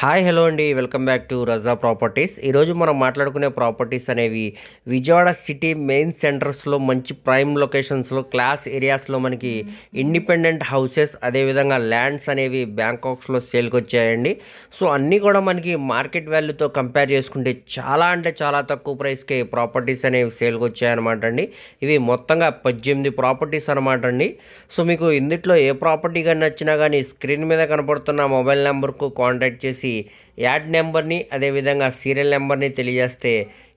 Hi hello అండి. Welcome back to Raza properties. ఈరోజు మనం మాట్లాడుకునే ప్రాపర్టీస్ అనేవి విజయవాడ సిటీ మెయిన్ సెంటర్స్లో మంచి ప్రైమ్ లొకేషన్స్లో క్లాస్ ఏరియాస్లో మనకి ఇండిపెండెంట్ హౌసెస్ అదేవిధంగా ల్యాండ్స్ అనేవి బ్యాంకాక్స్లో సేల్కి వచ్చాయండి సో అన్నీ కూడా మనకి మార్కెట్ వాల్యూతో కంపేర్ చేసుకుంటే చాలా అంటే చాలా తక్కువ ప్రైస్కి ప్రాపర్టీస్ అనేవి సేల్కి వచ్చాయన్నమాట అండి ఇవి మొత్తంగా పద్దెనిమిది ప్రాపర్టీస్ అనమాట అండి సో మీకు ఇందుట్లో ఏ ప్రాపర్టీ కానీ నచ్చినా కానీ స్క్రీన్ మీద కనపడుతున్న మొబైల్ నెంబర్కు కాంటాక్ట్ చేసి యాడ్ నెంబర్ని అదేవిధంగా సీరియల్ నెంబర్ని తెలియజేస్తే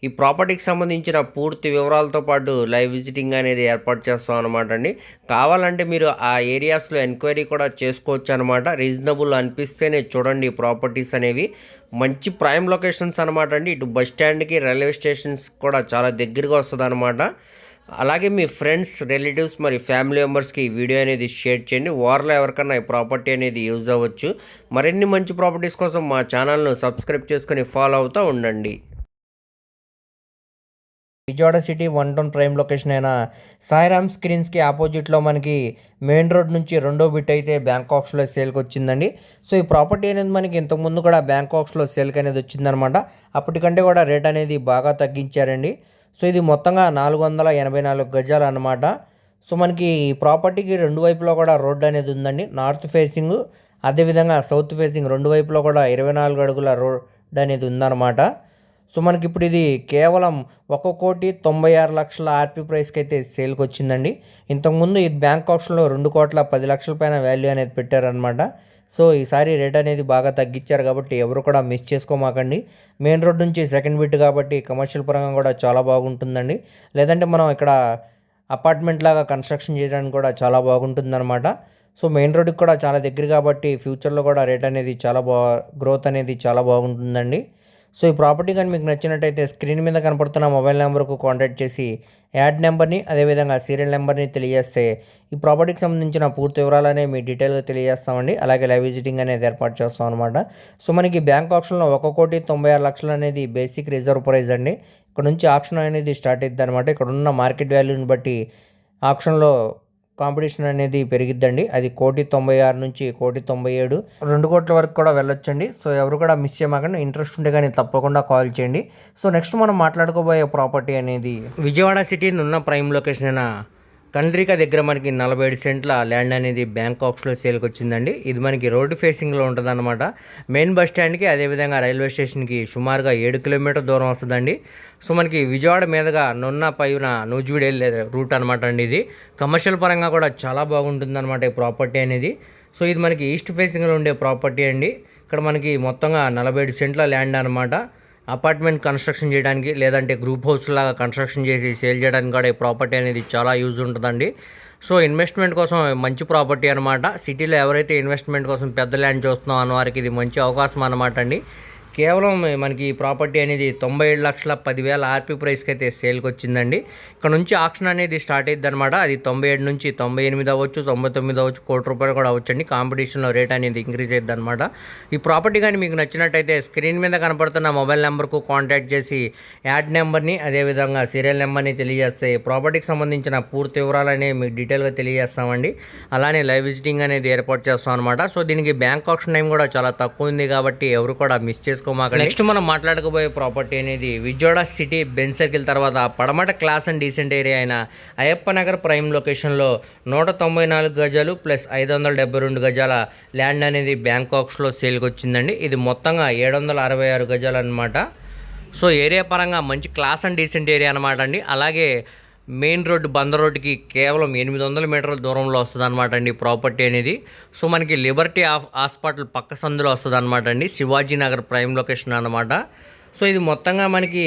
ఈ ప్రాపర్టీకి సంబంధించిన పూర్తి వివరాలతో పాటు లైవ్ విజిటింగ్ అనేది ఏర్పాటు చేస్తాం అనమాట అండి. కావాలంటే మీరు ఆ ఏరియాస్లో ఎంక్వైరీ కూడా చేసుకోవచ్చు అనమాట రీజనబుల్ అనిపిస్తేనే చూడండి ప్రాపర్టీస్ అనేవి. మంచి ప్రైమ్ లొకేషన్స్ అనమాట అండి. ఇటు బస్ స్టాండ్కి రైల్వే స్టేషన్స్ కూడా చాలా దగ్గరగా వస్తుంది అనమాట అలాగే మీ ఫ్రెండ్స్ రిలేటివ్స్ మరి ఫ్యామిలీ మెంబర్స్కి ఈ వీడియో అనేది షేర్ చేయండి. వార్లో ఎవరికన్నా ఈ ప్రాపర్టీ అనేది యూజ్ అవ్వచ్చు. మరిన్ని మంచి ప్రాపర్టీస్ కోసం మా ఛానల్ను సబ్స్క్రైబ్ చేసుకొని ఫాలో అవుతూ ఉండండి. Vijayawada city one town prime location అయిన సాయిరామ్ స్క్రీన్స్కి ఆపోజిట్లో మనకి మెయిన్ రోడ్ నుంచి రెండో బిట్ అయితే బ్యాంకాక్స్లో సేల్కి వచ్చిందండి. సో ఈ ప్రాపర్టీ అనేది మనకి ఇంతకుముందు కూడా బ్యాంకాక్స్లో సేల్కి అనేది వచ్చిందనమాట. అప్పటికంటే కూడా రేట్ అనేది బాగా తగ్గించారండి. సో ఇది మొత్తంగా నాలుగు వందల ఎనభై నాలుగు గజాలు అనమాట సో మనకి ఈ ప్రాపర్టీకి రెండు వైపులో కూడా రోడ్డు అనేది ఉందండి. నార్త్ ఫేసింగ్ అదేవిధంగా సౌత్ ఫేసింగ్ రెండు వైపులో కూడా ఇరవై నాలుగు అడుగుల రోడ్ అనేది ఉందన్నమాట. సో మనకి ఇప్పుడు ఇది కేవలం ఒక కోటి తొంభై ఆరు లక్షల ఆర్పీ ప్రైస్కి అయితే సేల్కి వచ్చిందండి ఇంతకుముందు ఇది బ్యాంక్ ఆప్షన్లో రెండు కోట్ల పది లక్షల పైన వాల్యూ అనేది పెట్టారనమాట సో ఈసారి రేట్ అనేది బాగా తగ్గించారు కాబట్టి ఎవరు కూడా మిస్ చేసుకోమాకండి. మెయిన్ రోడ్ నుంచి సెకండ్ బిట్ కాబట్టి కమర్షియల్ పరంగా కూడా చాలా బాగుంటుందండి. లేదంటే మనం ఇక్కడ అపార్ట్మెంట్ లాగా కన్స్ట్రక్షన్ చేయడానికి కూడా చాలా బాగుంటుందన్నమాట. సో మెయిన్ రోడ్కి కూడా చాలా దగ్గర కాబట్టి ఫ్యూచర్లో కూడా రేట్ అనేది చాలా బా గ్రోత్ అనేది చాలా బాగుంటుందండి. సో ఈ ప్రాపర్టీ కానీ మీకు నచ్చినట్టయితే స్క్రీన్ మీద కనపడుతున్న మొబైల్ నెంబర్కు కాంటాక్ట్ చేసి యాడ్ నెంబర్ని అదేవిధంగా సీరియల్ నెంబర్ని తెలియజేస్తే ఈ ప్రాపర్టీకి సంబంధించిన పూర్తి వివరాలనే మీ డీటెయిల్గా తెలియజేస్తామండి. అలాగే లైవ్ విజిటింగ్ అనేది ఏర్పాటు చేస్తాం అనమాట సో మనకి బ్యాంక్ ఆప్షన్లో ఒక కోటి తొంభై ఆరు లక్షలు అనేది బేసిక్ రిజర్వ్ ప్రైజ్ అండి. ఇక్కడ నుంచి ఆప్షన్ అనేది స్టార్ట్ అవుతుంది అనమాట ఇక్కడ ఉన్న మార్కెట్ వాల్యూని బట్టి ఆప్షన్లో కాంపిటీషన్ అనేది పెరిగిద్దండి. అది కోటి తొంభై ఆరు నుంచి కోటి తొంభై ఏడు. రెండు కోట్ల వరకు కూడా వెళ్ళొచ్చండి. సో ఎవరు కూడా మిస్ చేయమాకండి. ఇంట్రెస్ట్ ఉంటే కానీ తప్పకుండా కాల్ చేయండి. సో నెక్స్ట్ మనం మాట్లాడుకోబోయే ప్రాపర్టీ అనేది విజయవాడ సిటీ ఉన్న ప్రైమ్ లొకేషన్ అయిన కండ్రిక దగ్గర మనకి నలభై ఏడు సెంట్ల ల్యాండ్ అనేది బ్యాంకాక్స్లో సేల్కి వచ్చిందండి ఇది మనకి రోడ్డు ఫేసింగ్లో ఉంటుందన్నమాట. మెయిన్ బస్ స్టాండ్కి అదేవిధంగా రైల్వే స్టేషన్కి సుమారుగా ఏడు కిలోమీటర్ దూరం వస్తుందండి. సో మనకి విజయవాడ మీదుగా నున్న పైన నూజివీడు వెళ్ళే రూట్ అనమాట అండి ఇది. కమర్షియల్ పరంగా కూడా చాలా బాగుంటుందన్నమాట ఈ ప్రాపర్టీ అనేది. సో ఇది మనకి ఈస్ట్ ఫేసింగ్లో ఉండే ప్రాపర్టీ అండి. ఇక్కడ మనకి మొత్తంగా నలభై ఏడు సెంట్ల ల్యాండ్ అనమాట అపార్ట్మెంట్ కన్స్ట్రక్షన్ చేయడానికి లేదంటే గ్రూప్ హౌస్ లాగా కన్స్ట్రక్షన్ చేసి సేల్ చేయడానికి కూడా ఈ ప్రాపర్టీ అనేది చాలా యూజ్ ఉంటుందండి. సో ఇన్వెస్ట్మెంట్ కోసం మంచి ప్రాపర్టీ అనమాట సిటీలో ఎవరైతే ఇన్వెస్ట్మెంట్ కోసం పెద్ద ల్యాండ్ చూస్తున్నాం అన్న వారికి ఇది మంచి అవకాశం అనమాట అండి. కేవలం మనకి ఈ ప్రాపర్టీ అనేది తొంభై ఏడు లక్షల పదివేల ఆర్పీ ప్రైస్కి అయితే సేల్కి వచ్చిందండి. ఇక్కడ నుంచి ఆక్షన్ అనేది స్టార్ట్ అయ్యింది అనమాట అది తొంభై ఏడు నుంచి తొంభై ఎనిమిది అవ్వచ్చు తొంభై తొమ్మిది అవ్వచ్చు కోటి రూపాయలు కూడా అవ్వచ్చండి. కాంపిటీషన్లో రేట్ అనేది ఇంక్రీజ్ అయ్యింది అనమాట ఈ ప్రాపర్టీ కానీ మీకు నచ్చినట్టయితే స్క్రీన్ మీద కనపడుతున్న మొబైల్ నెంబర్కు కాంటాక్ట్ చేసి యాడ్ నెంబర్ని అదేవిధంగా సీరియల్ నెంబర్ని తెలియజేస్తే ప్రాపర్టీకి సంబంధించిన పూర్తి వివరాలనే మీకు డీటెయిల్గా తెలియజేస్తామండి. అలానే లైవ్ విజిటింగ్ అనేది ఏర్పాటు చేస్తాం అనమాట సో దీనికి బ్యాంక్ ఆప్షన్ టైం కూడా చాలా తక్కువ ఉంది కాబట్టి ఎవరు కూడా మిస్ చేసుకోమాక నెక్స్ట్ మనం మాట్లాడకపోయే ప్రాపర్టీ అనేది విజయవాడ సిటీ బెన్ సర్కిల్ తర్వాత పడమట క్లాస్ అండ్ డీసెంట్ ఏరియా అయిన అయ్యప్ప నగర్ ప్రైమ్ లొకేషన్లో నూట తొంభై నాలుగు గజాలు ప్లస్ ఐదు వందల డెబ్బై రెండు గజాల ల్యాండ్ అనేది బ్యాంకాక్స్లో సేల్కి వచ్చిందండి ఇది మొత్తంగా ఏడు వందల అరవై ఆరు గజాలు అనమాట సో ఏరియా పరంగా మంచి క్లాస్ అండ్ డీసెంట్ ఏరియా అనమాట అండి. అలాగే మెయిన్ రోడ్డు బందర్ రోడ్డుకి కేవలం ఎనిమిది వందల మీటర్ల దూరంలో వస్తుంది అనమాట అండి ప్రాపర్టీ అనేది. సో మనకి లిబర్టీ హాస్పిటల్ పక్క సందులో వస్తుంది అనమాట అండి. శివాజీ నగర్ ప్రైమ్ లొకేషన్ అనమాట సో ఇది మొత్తంగా మనకి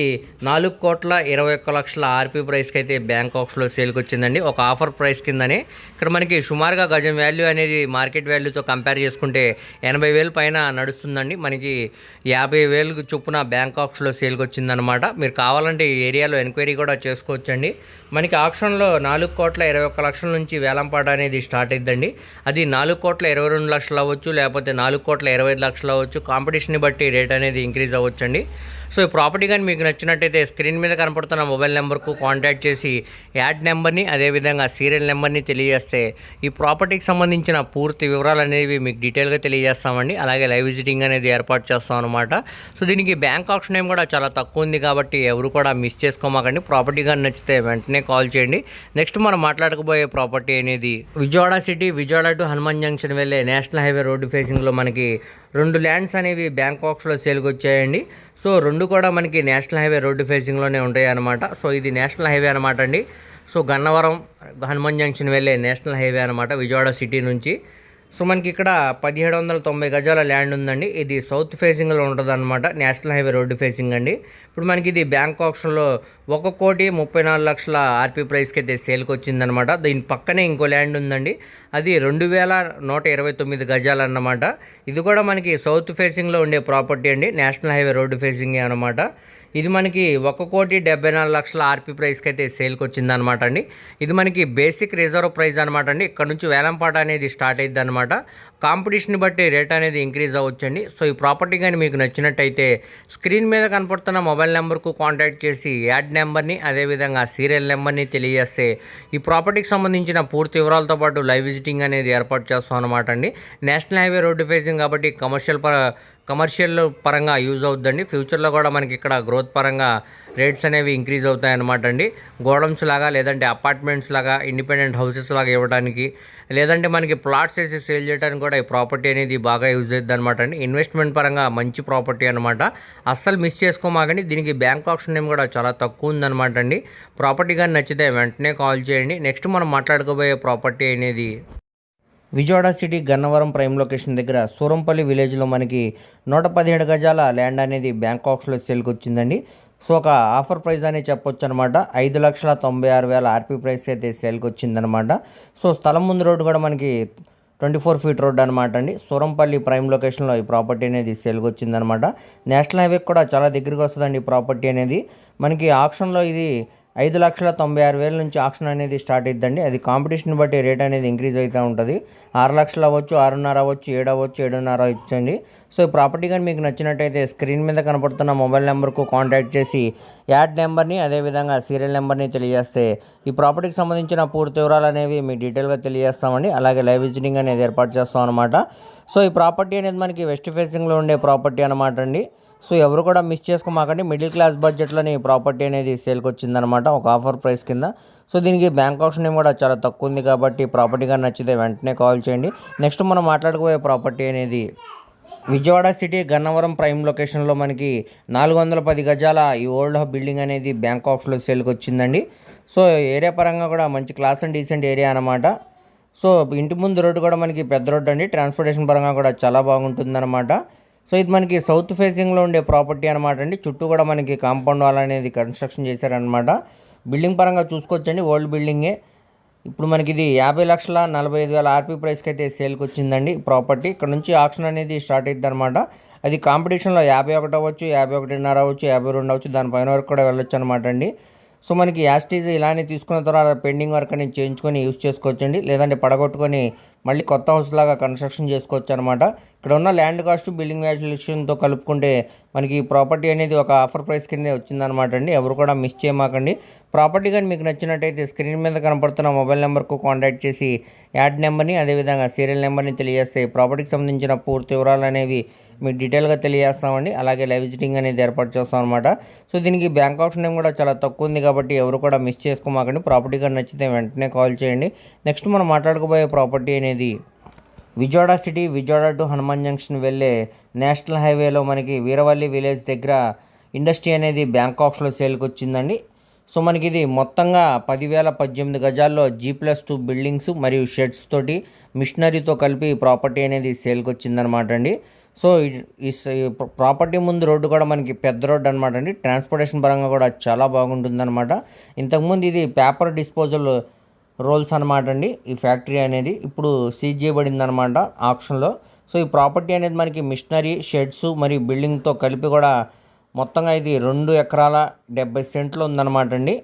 నాలుగు కోట్ల ఇరవై ఒక్క లక్షల ఆర్పీ ప్రైస్కి అయితే బ్యాంకాక్స్లో సేల్కి వచ్చిందండి ఒక ఆఫర్ ప్రైస్ కిందని ఇక్కడ మనకి సుమారుగా గజం వాల్యూ అనేది మార్కెట్ వాల్యూతో కంపేర్ చేసుకుంటే ఎనభై వేలు పైన నడుస్తుందండి. మనకి యాభై వేలు చొప్పున బ్యాంకాక్స్లో సేల్కి వచ్చిందనమాట మీరు కావాలంటే ఈ ఏరియాలో ఎంక్వైరీ కూడా చేసుకోవచ్చండి. మనకి ఆప్షన్లో నాలుగు కోట్ల ఇరవై ఒక్క లక్షల నుంచి వేలంపాట అనేది స్టార్ట్ అయిద్దండి. అది నాలుగు కోట్ల ఇరవై రెండు లక్షలు అవ్వచ్చు లేకపోతే నాలుగు కోట్ల ఇరవై ఐదు లక్షలు అవ్వచ్చు. కాంపిటీషన్ని బట్టి రేట్ అనేది ఇంక్రీజ్ అవ్వచ్చండి. సో ఈ ప్రాపర్టీ కానీ మీకు నచ్చినట్టయితే స్క్రీన్ మీద కనపడుతున్న మొబైల్ నెంబర్కు కాంటాక్ట్ చేసి యాడ్ నెంబర్ని అదేవిధంగా సీరియల్ నెంబర్ని తెలియజేస్తే ఈ ప్రాపర్టీకి సంబంధించిన పూర్తి వివరాలు అనేవి మీకు డీటెయిల్గా తెలియజేస్తామండి. అలాగే లైవ్ విజిటింగ్ అనేది ఏర్పాటు చేస్తాం అనమాట సో దీనికి బ్యాంక్ ఆప్షన్ ఏం కూడా చాలా తక్కువ ఉంది కాబట్టి ఎవరు కూడా మిస్ చేసుకోమాకండి. ప్రాపర్టీ కానీ నచ్చితే వెంటనే కాల్ చేయండి. నెక్స్ట్ మనం మాట్లాడకపోయే ప్రాపర్టీ అనేది Vijayawada city Vijayawada to Hanuman junction వెళ్ళే నేషనల్ హైవే రోడ్డు ఫేసింగ్లో మనకి రెండు ల్యాండ్స్ అనేవి బ్యాంకాక్స్లో సేల్కి వచ్చాయండి. సో రెండు కూడా మనకి నేషనల్ హైవే రోడ్డు ఫేసింగ్లోనే ఉంటాయి అనమాట సో ఇది నేషనల్ హైవే అనమాట అండి. సో గన్నవరం హనుమాన్ జంక్షన్ వెళ్ళే నేషనల్ హైవే అనమాట విజయవాడ సిటీ నుంచి. సో మనకి ఇక్కడ పదిహేడు వందల తొంభై గజాల ల్యాండ్ ఉందండి. ఇది సౌత్ ఫేసింగ్లో ఉంటుంది అనమాట నేషనల్ హైవే రోడ్డు ఫేసింగ్ అండి. ఇప్పుడు మనకి ఇది బ్యాంక్ ఆప్షన్లో ఒక కోటి ముప్పై నాలుగు లక్షల ఆర్పీ ప్రైస్కి అయితే సేల్కి వచ్చిందనమాట దీని పక్కనే ఇంకో ల్యాండ్ ఉందండి. అది రెండు వేల నూట ఇరవై తొమ్మిది గజాలు అన్నమాట ఇది కూడా మనకి సౌత్ ఫేసింగ్లో ఉండే ప్రాపర్టీ అండి. నేషనల్ హైవే రోడ్డు ఫేసింగే అనమాట ఇది మనకి ఒక కోటి డెబ్బై నాలుగు లక్షల ఆర్పీ ప్రైస్కి అయితే సేల్కి వచ్చింది అనమాట అండి. ఇది మనకి బేసిక్ రిజర్వ్ ప్రైస్ అనమాట అండి. ఇక్కడ నుంచి వేలంపాట అనేది స్టార్ట్ అయ్యింది అనమాట కాంపిటీషన్ బట్టి రేట్ అనేది ఇంక్రీజ్ అవ్వచ్చండి. సో ఈ ప్రాపర్టీ కానీ మీకు నచ్చినట్టయితే స్క్రీన్ మీద కనపడుతున్న మొబైల్ నెంబర్కు కాంటాక్ట్ చేసి యాడ్ నెంబర్ని అదేవిధంగా సీరియల్ నెంబర్ని తెలియజేస్తే ఈ ప్రాపర్టీకి సంబంధించిన పూర్తి వివరాలతో పాటు లైవ్ విజిటింగ్ అనేది ఏర్పాటు చేస్తాం అనమాట అండి. నేషనల్ హైవే రోడ్డు ఫేసింగ్ కాబట్టి కమర్షియల్ కమర్షియల్ పరంగా యూజ్ అవుతుందండి ఫ్యూచర్లో కూడా మనకి ఇక్కడ గ్రోత్ పరంగా రేట్స్ అనేవి ఇంక్రీజ్ అవుతాయి అన్నమాట అండి. గోడౌన్స్ లాగా లేదంటే అపార్ట్మెంట్స్ లాగా ఇండిపెండెంట్ హౌసెస్ లాగా ఇవ్వడానికి లేదంటే మనకి ప్లాట్స్ వేసి సేల్ చేయడానికి కూడా ఈ ప్రాపర్టీ అనేది బాగా యూజ్ అవుతుంది అనమాట అండి. ఇన్వెస్ట్మెంట్ పరంగా మంచి ప్రాపర్టీ అనమాట అస్సలు మిస్ చేసుకోమాకండి. దీనికి బ్యాంక్ ఆప్షన్ నేమ్ కూడా చాలా తక్కువ ఉందన్నమాట అండి. ప్రాపర్టీ కానీ నచ్చితే వెంటనే కాల్ చేయండి. నెక్స్ట్ మనం మాట్లాడుకోబోయే ప్రాపర్టీ అనేది Vijayawada city Gannavaram prime location దగ్గర సూరంపల్లి విలేజ్లో మనకి నూట పదిహేడు గజాల ల్యాండ్ అనేది బ్యాంకాక్స్లో సేల్కి వచ్చిందండి సో ఒక ఆఫర్ ప్రైస్ అనేది చెప్పొచ్చు అనమాట ఐదు లక్షల తొంభై ఆరు వేల ఆర్పీ ప్రైస్ అయితే సేల్కి వచ్చిందనమాట సో స్థలం ముందు రోడ్డు కూడా మనకి ట్వంటీ ఫోర్ ఫీట్ రోడ్ అనమాట అండి. సూరంపల్లి ప్రైమ్ లొకేషన్లో ఈ ప్రాపర్టీ అనేది సేల్కి వచ్చిందనమాట నేషనల్ హైవే కూడా చాలా దగ్గరికి వస్తుందండి ఈ ప్రాపర్టీ అనేది. మనకి ఆప్షన్లో ఇది ఐదు లక్షల తొంభై ఆరు వేల నుంచి ఆప్షన్ అనేది స్టార్ట్ అవుతుందండి అది కాంపిటీషన్ బట్టి రేట్ అనేది ఇంక్రీజ్ అవుతూ ఉంటుంది. ఆరు లక్షలు అవ్వచ్చు ఆరున్నర అవ్వచ్చు ఏడు అవ్వచ్చు ఏడున్నర ఇచ్చండి. సో ఈ ప్రాపర్టీ కానీ మీకు నచ్చినట్టయితే స్క్రీన్ మీద కనపడుతున్న మొబైల్ నెంబర్కు కాంటాక్ట్ చేసి యాడ్ నెంబర్ని అదేవిధంగా సీరియల్ నెంబర్ని తెలియజేస్తే ఈ ప్రాపర్టీకి సంబంధించిన పూర్తి వివరాలు అనేవి మీకు డీటెయిల్గా తెలియజేస్తామండి. అలాగే లైవ్ విజిటింగ్ అనేది ఏర్పాటు చేస్తాం అనమాట సో ఈ ప్రాపర్టీ అనేది మనకి వెస్ట్ ఫేసింగ్లో ఉండే ప్రాపర్టీ అనమాట అండి. సో ఎవరు కూడా మిస్ చేసుకోమాకండి. మిడిల్ క్లాస్ బడ్జెట్లోని ప్రాపర్టీ అనేది సేల్కి వచ్చిందనమాట ఒక ఆఫర్ ప్రైస్ కింద. సో దీనికి బ్యాంక్ ఆప్షన్ కూడా చాలా తక్కువ ఉంది కాబట్టి ప్రాపర్టీగా నచ్చితే వెంటనే కాల్ చేయండి. నెక్స్ట్ మనం మాట్లాడుకోబోయే ప్రాపర్టీ అనేది విజయవాడ సిటీ గన్నవరం ప్రైమ్ లొకేషన్లో మనకి నాలుగు వందల పది గజాల ఈ ఓల్డ్ బిల్డింగ్ అనేది బ్యాంకాక్స్లో సేల్కి వచ్చిందండి సో ఏరియా పరంగా కూడా మంచి క్లాస్ అండ్ డీసెంట్ ఏరియా అనమాట. సో ఇంటి ముందు రోడ్డు కూడా మనకి పెద్ద రోడ్డు అండి. ట్రాన్స్పోర్టేషన్ పరంగా కూడా చాలా బాగుంటుందన్నమాట సో ఇది మనకి సౌత్ ఫేసింగ్లో ఉండే ప్రాపర్టీ అనమాట అండి. చుట్టూ కూడా మనకి కాంపౌండ్ వాల్ అనేది కన్స్ట్రక్షన్ చేశారనమాట బిల్డింగ్ పరంగా చూసుకోవచ్చండి ఓల్డ్ బిల్డింగే ఇప్పుడు మనకి ఇది యాభై లక్షల నలభై ఐదు వేల ఆర్పీ ప్రైస్కి అయితే సేల్కి వచ్చిందండి ప్రాపర్టీ ఇక్కడ నుంచి ఆక్షన్ అనేది స్టార్ట్ అవుతుంది అనమాట అది కాంపిటీషన్లో యాభై ఒకటి అవ్వచ్చు యాభై ఒకటిన్నర అవ్వచ్చు యాభై రెండు అవ్వచ్చు దానిపైన వరకు కూడా వెళ్ళొచ్చు అనమాట అండి. సో మనకి యాస్టీజ్ ఇలానే తీసుకున్న తర్వాత పెండింగ్ వర్క్ అనేది చేయించుకొని యూస్ చేసుకోవచ్చండి. లేదంటే పడగొట్టుకొని మళ్ళీ కొత్త హౌస్ లాగా కన్స్ట్రక్షన్ చేసుకోవచ్చు అనమాట ఇక్కడ ఉన్న ల్యాండ్ కాస్ట్ బిల్డింగ్ వ్యాల్యుయేషన్తో కలుపుకుంటే మనకి ప్రాపర్టీ అనేది ఒక ఆఫర్ ప్రైస్ కిందే వచ్చిందనమాట అండి. ఎవరు కూడా మిస్ చేయమాకండి. ప్రాపర్టీ కానీ మీకు నచ్చినట్టయితే స్క్రీన్ మీద కనపడుతున్న మొబైల్ నెంబర్కు కాంటాక్ట్ చేసి యాడ్ నెంబర్ని అదేవిధంగా సీరియల్ నెంబర్ని తెలియజేస్తే ప్రాపర్టీకి సంబంధించిన పూర్తి వివరాలు అనేవి మీకు డీటెయిల్గా తెలియజేస్తామండి. అలాగే లైవ్ విజిటింగ్ అనేది ఏర్పాటు చేస్తాం అనమాట సో దీనికి బ్యాంక్ ఆప్షన్ ఏం కూడా చాలా తక్కువ ఉంది కాబట్టి ఎవరు కూడా మిస్ చేసుకోమాకండి. ప్రాపర్టీ కానీ నచ్చితే వెంటనే కాల్ చేయండి. నెక్స్ట్ మనం మాట్లాడుకోబోయే ప్రాపర్టీ అనేది Vijayawada city Vijayawada to Hanuman junction వెళ్ళే నేషనల్ హైవేలో మనకి వీరవల్లి విలేజ్ దగ్గర ఇండస్ట్రీ అనేది బ్యాంకాక్స్లో సేల్కి వచ్చిందండి సో మనకి ఇది మొత్తంగా పదివేల పద్దెనిమిది గజాల్లో జీ ప్లస్ టూ బిల్డింగ్స్ మరియు షెడ్స్ తోటి మిషనరీతో కలిపి ప్రాపర్టీ అనేది సేల్కి వచ్చిందనమాట అండి సో ఈ- ప్రాపర్టీ ముందు రోడ్డు కూడా మనకి పెద్ద రోడ్డు అనమాట అండి ట్రాన్స్పోర్టేషన్ పరంగా కూడా చాలా బాగుంటుందన్నమాట ఇంతకుముందు ఇది పేపర్ డిస్పోజల్ రోల్స్ అనమాట అండి. ఈ ఫ్యాక్టరీ అనేది ఇప్పుడు సీజ్ చేయబడింది అనమాట ఆప్షన్లో సో ఈ ప్రాపర్టీ అనేది మనకి మిషనరీ షెడ్స్ మరియు బిల్డింగ్తో కలిపి కూడా మొత్తంగా ఇది రెండు ఎకరాల డెబ్బై సెంట్లు ఉందన్నమాట అండి.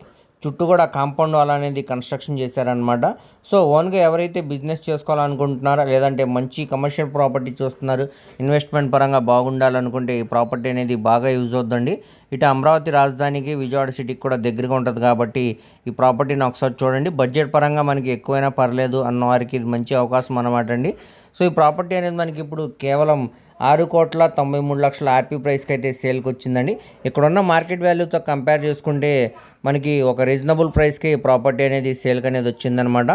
చుట్టూ కూడా కాంపౌండ్ వాల్ అనేది కన్స్ట్రక్షన్ చేశారనమాట సో ఓన్గా ఎవరైతే బిజినెస్ చేసుకోవాలనుకుంటున్నారో లేదంటే మంచి కమర్షియల్ ప్రాపర్టీ చూస్తున్నారు ఇన్వెస్ట్మెంట్ పరంగా బాగుండాలనుకుంటే ఈ ప్రాపర్టీ అనేది బాగా యూజ్ అవుతుందండి. ఇటు అమరావతి రాజధానికి విజయవాడ సిటీకి కూడా దగ్గరగా ఉంటుంది కాబట్టి ఈ ప్రాపర్టీని ఒకసారి చూడండి. బడ్జెట్ పరంగా మనకి ఎక్కువైనా పర్లేదు అన్న వారికి ఇది మంచి అవకాశం అనమాట అండి. సో ఈ ప్రాపర్టీ అనేది మనకి ఇప్పుడు కేవలం ఆరు కోట్ల తొంభై మూడు లక్షల ఆర్పీ ప్రైస్కి అయితే సేల్కి వచ్చిందండి ఇక్కడున్న మార్కెట్ వాల్యూతో కంపేర్ చేసుకుంటే మనకి ఒక రీజనబుల్ ప్రైస్కి ప్రాపర్టీ అనేది సేల్కి అనేది వచ్చిందనమాట.